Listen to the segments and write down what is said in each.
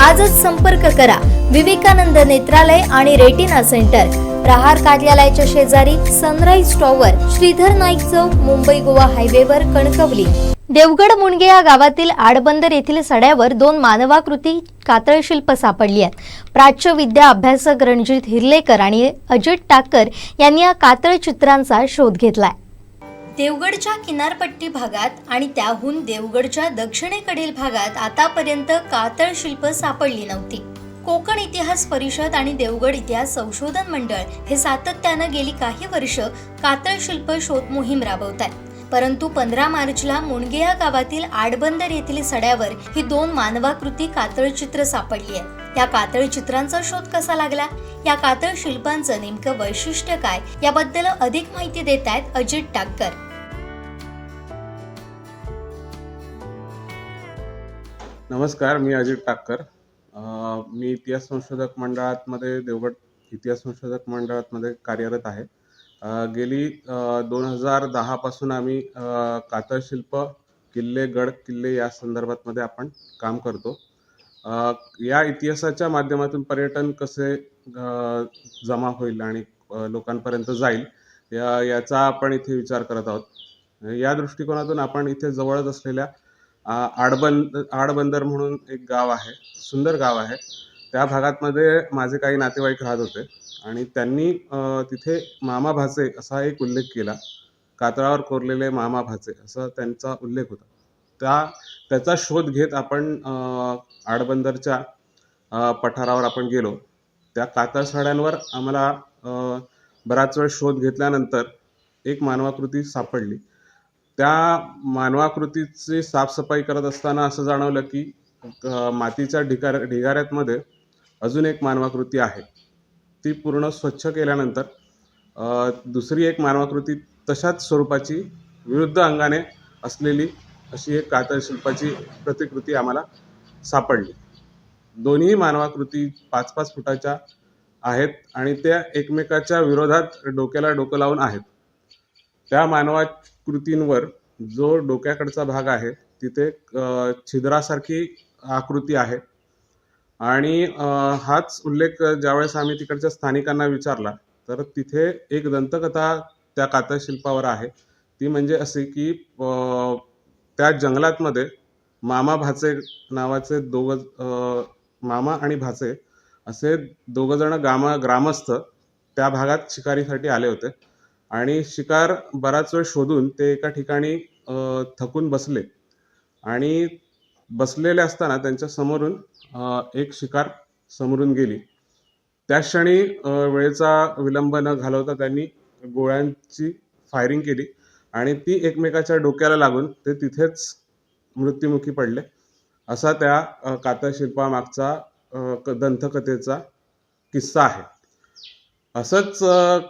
आजच संपर्क करा. विवेकानंद नेत्रालय आणि रेटिना सेंटर. प्रहार कार्यालयाच्या शेजारी सनराईज टॉवर श्रीधर नाईक चौक मुंबई गोवा हायवेवर कणकवली. देवगड मुणगे या गावातील आडबंदर येथील सड्यावर दोन मानवाकृती कातळ शिल्प सापडली आहेत. प्राच्य विद्या अभ्यासक रणजित हिरलेकर आणि अजित टाकर यांनी या कातळ चित्रांचा शोध घेतलाय. देवगडच्या किनारपट्टी भागात आणि त्याहून देवगडच्या दक्षिणेकडील भागात आतापर्यंत कातळ शिल्प सापडली नव्हती. कोकण इतिहास परिषद आणि देवगड इतिहास संशोधन मंडळ हे सातत्यानं गेली काही वर्ष कातळ शिल्प शोध मोहीम राबवत आहेत परंतु पंधरा मार्चला मुणगे या गावातील आडबंदर येथील सड्यावर ही दोन मानवाकृती कातळ चित्र सापडली आहे. या कातळ चित्रांचा शोध कसा लागला? या कातळ शिल्पांचं नेमकं वैशिष्ट्य काय? याबद्दल अधिक माहिती देत आहेत अजित टाक्कर. नमस्कार मी अजित टाक्कर. मी इतिहास संशोधक मंडळातमध्ये देवगड इतिहास संशोधक मंडळातमध्ये कार्यरत आहे. गेली दोन हजार दहापासून आम्ही कातळ शिल्प किल्ले गड किल्ले या संदर्भात मध्ये आपण काम करतो. या इतिहासाच्या माध्यमातून पर्यटन कसे जमा होईल आणि लोकांपर्यंत जाईल या याचा आपण इथे विचार करत आहोत. या दृष्टिकोनातून आपण इथे जवळच असलेल्या आडबंद आडबंदर म्हणून एक गाव आहे सुंदर गाव आहे. त्या भागातमध्ये माझे काही नातेवाईक राहत होते आणि त्यांनी तिथे मामा भाचे असा एक उल्लेख केला. कातळावर कोरलेले मामा भाचे असा त्यांचा उल्लेख होता. त्या त्याचा शोध घेत आपण आडबंदरच्या पठारावर आपण गेलो. त्या कातळ सड्यांवर आम्हाला बराच वेळ शोध घेतल्यानंतर एक मानवाकृती सापडली. त्या मानवाकृतीची साफसफाई करत असताना असं जाणवलं की मातीच्या ढिगार ढिगाऱ्यातमध्ये अजून एक मानवाकृती आहे. ती पूर्ण स्वच्छ केल्यानंतर दुसरी एक मानवाकृती तशाच स्वरूपाची विरुद्ध अंगाने असलेली अशी एक कातळ शिल्पाची प्रतिकृती आम्हाला सापडली. दोन्ही मानवाकृती पाच पाच फुटाच्या आहेत आणि त्या एकमेकाच्या विरोधात डोक्याला डोकं लावून आहेत. त्या मानवाकृतींवर जो डोक्याकडचा भाग आहे तिथे छिद्रासारखी आकृती आहे. आणि हाच उल्लेख ज्यावेळेस आम्ही तिकडच्या स्थानिकांना विचारला तर तिथे एक दंतकथा त्या कातळ शिल्पावर आहे. ती म्हणजे असे की त्या जंगलातमध्ये मामा भाचे नावाचे दोघं मामा आणि भाचे असे दोघं जण गामा ग्रामस्थ त्या भागात शिकारीसाठी आले होते. आणि शिकार बराच वेळ शोधून ते एका ठिकाणी थकून बसले. आणि बसलेले असताना त्यांच्या समोरून एक शिकार समोरून गेली. त्या क्षणी वेळेचा विलंब न घालवता त्यांनी गोळ्यांची फायरिंग केली. आणि ती एकमेकाच्या डोक्याला लागून ते तिथेच मृत्युमुखी पडले. असा त्या अ, शिल्पामागचा क- दंतकथेचा किस्सा आहे. असंच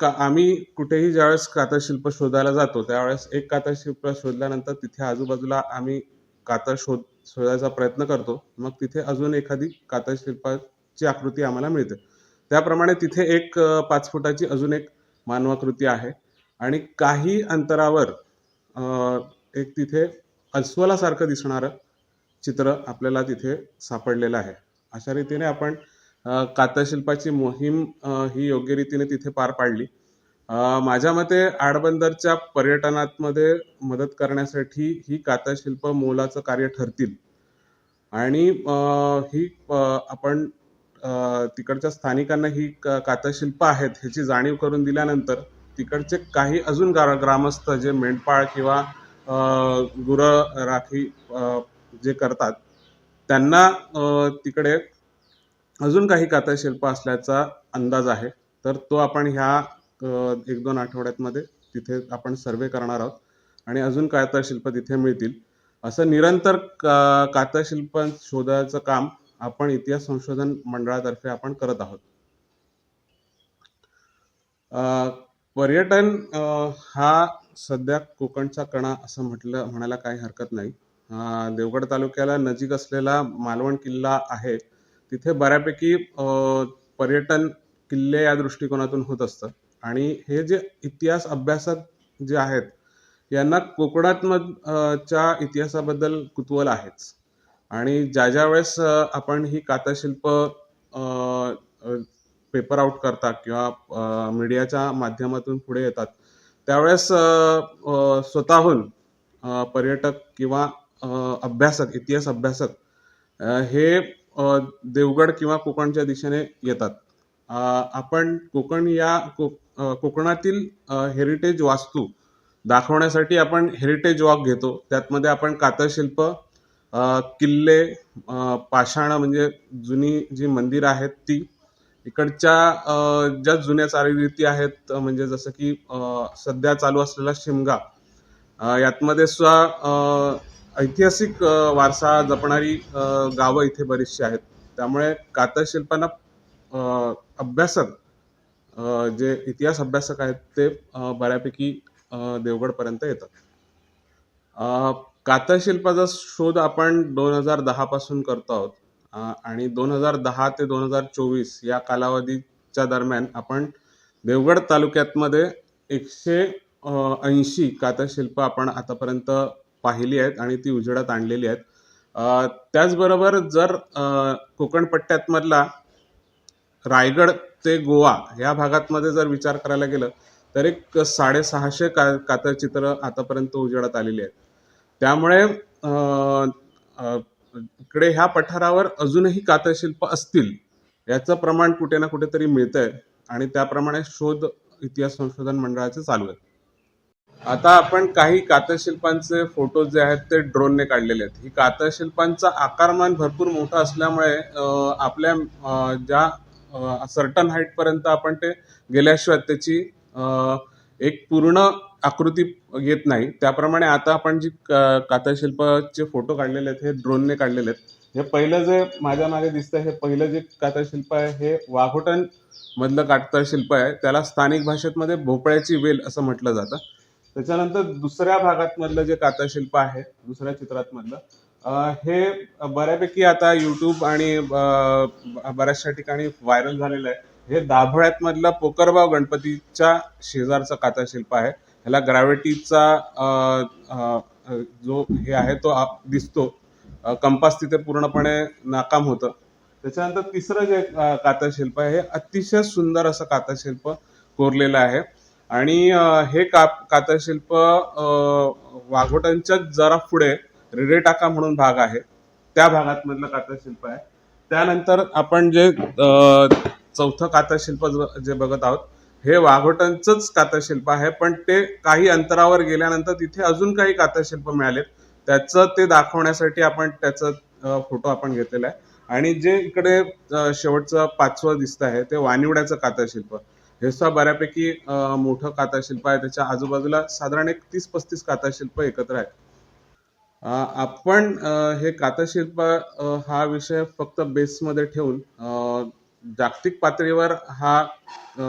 का आम्ही कुठेही ज्यावेळेस कातळशिल्प शोधायला जातो त्यावेळेस एक कातळशिल्प शोधल्यानंतर तिथे आजूबाजूला आम्ही कातळ शोध शोधायचा प्रयत्न करतो. मग तिथे अजून एखादी कातळशिल्पाची आकृती आम्हाला मिळते. त्याप्रमाणे तिथे एक पाच फुटाची अजून एक मानवाकृती आहे. आणि काही अंतरावर एक तिथे अस्वलासारखं दिसणारं चित्र आपल्याला तिथे सापडलेलं आहे. अशा रीतीने आपण कातशिल्पाची कातळशिल्पाची मोहीम ही योग्य रीतीने तिथे पार पाडली. माझ्या मते आडबंदरच्या पर्यटनातमध्ये मदत करण्यासाठी ही कातळशिल्प मोलाचं कार्य ठरतील. आणि ही आपण तिकडच्या स्थानिकांना ही क- कातळशिल्प आहेत ह्याची जाणीव करून दिल्यानंतर तिकडचे काही अजून ग्रा ग्रामस्थ जे मेंढपाळ किंवा गुर गुरं राखी जे करतात त्यांना तिकडे अजून काही कातळशिल्प असल्याचा अंदाज आहे. तर तो आपण ह्या एक दोन आठवड्यातमध्ये तिथे आपण सर्वे करणार आहोत आणि अजून कातळशिल्प तिथे मिळतील. असं निरंतर का कातळशिल्प शोधायचं काम आपण इतिहास संशोधन मंडळातर्फे आपण करत आहोत. पर्यटन हा सध्या कोकणचा कणा असं म्हटलं म्हणायला काही हरकत नाही. देवगड तालुक्याला नजीक असलेला मालवण किल्ला आहे. तिथे बऱ्यापैकी पर्यटन किल्ले या दृष्टिकोनातून होत असतं आणि हे जे इतिहास अभ्यासक जे आहेत, यांना कोकणातमध च्या इतिहासाबद्दल कुतूहल आहेच. आणि ज्या ज्या वेळेस आपण ही काताशिल्प पेपर आउट करतात किंवा मीडियाच्या माध्यमातून पुढे येतात, त्यावेळेस स्वतःहून पर्यटक किंवा अभ्यासक, इतिहास अभ्यासक हे देवगड किंवा कोकणच्या दिशेने येतात. आपण कोकण या कोकणातील हेरिटेज वास्तू दाखवण्यासाठी आपण हेरिटेज वॉक घेतो. त्यातमध्ये आपण कातळशिल्प, किल्ले, पाषाण म्हणजे जुनी जी मंदिरं आहेत ती, इकडच्या ज्या जुन्या चालीरीती आहेत म्हणजे जसं की सध्या चालू असलेला शिमगा यातमध्ये सुद्धा ऐतिहासिक वारसा जपणारी गावं इथे बरीचशी आहेत. त्यामुळे कातर शिल्पांना अभ्यासक जे इतिहास अभ्यासक आहेत ते बऱ्यापैकी देवगडपर्यंत येतात. कातर शिल्पाचा शोध आपण दोन हजार दहापासून करतो आहोत आणि दोन हजार दहा ते 2024 या कालावधीच्या दरम्यान आपण देवगड तालुक्यातमध्ये 180 कातळशिल्प आपण आतापर्यंत पाहिली आहेत आणि ती उजेडात आणलेली आहेत. त्याचबरोबर जर कोकणपट्ट्यातमधला कोकण पट्ट्यातमधला रायगड ते गोवा या भागातमध्ये जर विचार करायला गेलं, तर एक 650 का कातळचित्र आतापर्यंत उजेडात आलेली आहेत. त्यामुळे कडे इकडे ह्या पठारावर अजूनही कातळशिल्प असतील, याचं प्रमाण कुठे ना कुठेतरी मिळतंय आणि त्याप्रमाणे शोध इतिहास संशोधन मंडळाचे चालू आहेत. आता आपण काही कातळशिल्पांचे फोटो जे आहेत ते ड्रोनने काढलेले आहेत. ही कातळशिल्पांचं आकारमान भरपूर मोठं असल्यामुळे आपल्या ज्या सर्टन हाईटपर्यंत आपण ते गेल्याशिवाय त्याची एक पूर्ण आकृती येत नाही. त्याप्रमाणे आता आपण जी का फोटो काढलेले आहेत, हे ड्रोनने काढलेले आहेत. हे पहिलं जे माझ्या मागे दिसतं हे पहिलं जे कातळशिल्प आहे, हे वाघोटन मधलं कातळशिल्प आहे. त्याला स्थानिक भाषेमध्ये भोपळ्याची वेल असं म्हटलं जातं. त्याच्यानंतर दुसऱ्या भागात मधलं जे कातळशिल्प आहे, दुसऱ्या चित्रात मधलं हे बऱ्यापैकी आता यूट्यूब आणि बऱ्याचशा ठिकाणी व्हायरल झालेलं आहे. हे दाभोळ्यात मधलं पोकरबाव गणपतीच्या शेजारचं कातळशिल्प आहे. ह्याला ग्रॅव्हिटीचा जो हे आहे तो आप दिसतो. कंपास तिथे पूर्णपणे नाकाम होतं. त्याच्यानंतर तिसरं जे अ, कातळशिल्प आहे, हे अतिशय सुंदर असं कातळशिल्प कोरलेलं आहे आणि हे का कातळशिल्प अ, जरा पुढे रिडेटाका म्हणून भाग आहे. त्या भागात मधलं कातळशिल्प आहे. त्यानंतर आपण जे चौथं कातळशिल्प ज- जे बघत आहोत, हे वाघोटांचंच कातशिल्प आहे, पण ते काही अंतरावर गेल्यानंतर तिथे अजून काही कातशिल्प मिळालेत. त्याचं ते दाखवण्यासाठी आपण त्याचं फोटो आपण घेतलेला आहे आणि जे इकडे शेवटचं पाचवं दिसतं आहे, ते वानिवड्याचं कातशिल्प हे सुद्धा बऱ्यापैकी मोठं कातशिल्प आहे. त्याच्या आजूबाजूला साधारण एक तीस पस्तीस कातशिल्प एकत्र आहेत. आपण हे कातशिल्प हा विषय फक्त बेसमध्ये ठेवून जागतिक पातळीवर हा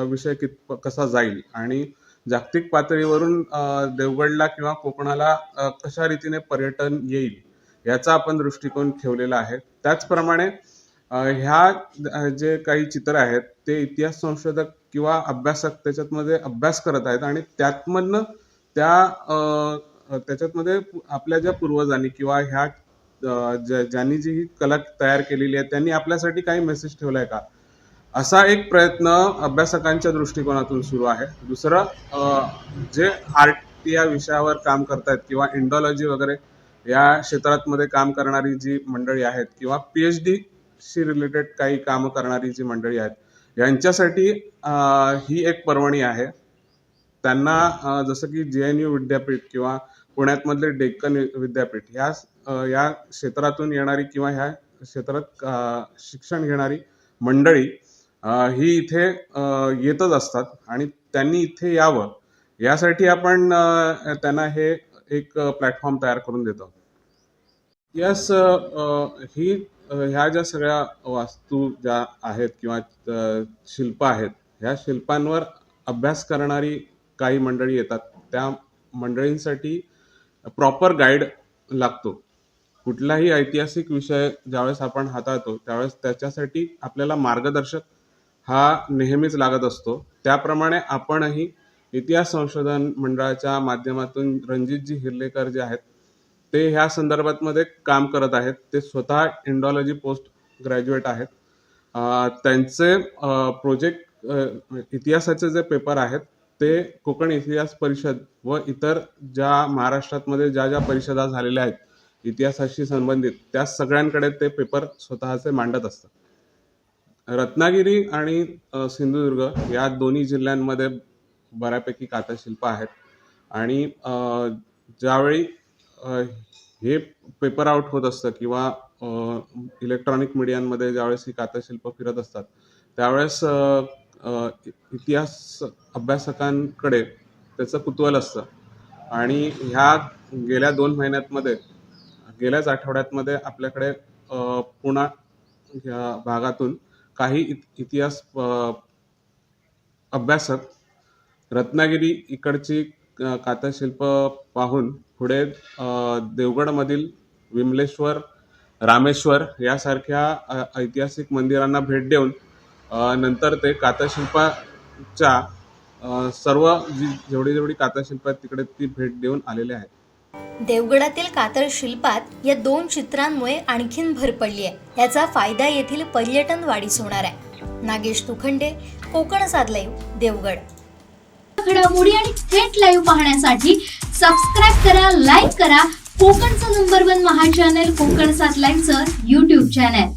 विषय कित कसा जाईल आणि जागतिक पातळीवरून देवगडला किंवा कोकणाला कशा रीतीने पर्यटन येईल याचा आपण दृष्टिकोन ठेवलेला आहे. त्याचप्रमाणे ह्या जे काही चित्र आहेत ते इतिहास संशोधक किंवा अभ्यासक त्याच्यातमध्ये अभ्यास करत आहेत आणि त्यातमधनं त्या त्याच्यातमध्ये आपल्या ज्या पूर्वजांनी किंवा ह्या ज्या- ज्यांनी जी ही कला तयार केलेली आहे त्यांनी आपल्यासाठी काही मेसेज ठेवलाय का असा एक प्रयत्न अभ्यासकांच्या दृष्टिकोनातून सुरू आहे. दुसरं जे आर्ट या विषयावर काम करतायत किंवा इंडॉलॉजी वगैरे या क्षेत्रातमध्ये काम करणारी जी मंडळी आहेत किंवा पी एच शी रिलेटेड काही कामं करणारी जी मंडळी आहेत यांच्यासाठी ही एक पर्वणी आहे. त्यांना जसं की जे एन यू विद्यापीठ किंवा पुण्यातमधले डेक्कन विद्यापीठ ह्या या क्षेत्रातून येणारी किंवा ह्या क्षेत्रात शिक्षण घेणारी मंडळी ही इथे येतच असतात आणि त्यांनी इथे यावं. यासाठी आपण त्यांना हे एक प्लॅटफॉर्म तयार करून देतो. यस ही ह्या ज्या सगळ्या वास्तू ज्या आहेत किंवा शिल्प आहेत ह्या शिल्पांवर अभ्यास करणारी काही मंडळी येतात. त्या मंडळींसाठी प्रॉपर गाईड लागतो. कुठलाही ऐतिहासिक विषय ज्यावेळेस आपण हाताळतो त्यावेळेस त्याच्यासाठी आपल्याला मार्गदर्शक हा नेहमीच लागत असतो. त्याप्रमाणे आपणही इतिहास संशोधन मंडळाच्या माध्यमातून रणजितजी हिर्लेकर जे आहेत ते ह्या संदर्भातमध्ये काम करत आहेत. ते स्वतः इंडॉलॉजी पोस्ट ग्रॅज्युएट आहेत. त्यांचे प्रोजेक्ट इतिहासाचे जे पेपर आहेत ते कोकण इतिहास परिषद व इतर ज्या महाराष्ट्रातमध्ये ज्या ज्या परिषदा झालेल्या आहेत इतिहासाशी संबंधित त्या सगळ्यांकडे ते पेपर स्वतःचे मांडत असतात. रत्नागिरी आणि सिंधुदुर्ग या दोन्ही जिल्ह्यांमध्ये बऱ्यापैकी कातशिल्प आहेत. आणि ज्यावेळी हे पेपर आउट होत असतं किंवा इलेक्ट्रॉनिक मीडियांमध्ये ज्यावेळेस ही कातशिल्प फिरत असतात त्यावेळेस इतिहास अभ्यासकांकडे त्याचं कुतूहल असतं. आणि ह्या गेल्या दोन महिन्यातमध्ये गेल्याच आठवड्यातमध्ये आपल्याकडे पुणा या भागातून काही इत- इतिहास अभ्यासक रत्नागिरी इकडची कातशिल्प पाहून पुढे देवगडमधील विमलेश्वर रामेश्वर यासारख्या ऐतिहासिक मंदिरांना भेट देऊन नंतर ते कातशिल्पाच्या सर्व जी जेवढी जेवढी कातशिल्प आहेत तिकडे ती भेट देऊन आलेले आहेत. देवगडातील कातर शिल्पात या दोन चित्रांमुळे आणखीन भर पडली आहे याचा फायदा येथील पर्यटन वाढीस होणार आहे. नागेश तुखंडे कोकण साधलाईव देवगड. घडामोडी आणि थेट लाईव्ह पाहण्यासाठी सबस्क्राईब करा लाईक करा. कोकणचं number one Maha channel Kokan सात लाईव्हचं युट्यूब चॅनल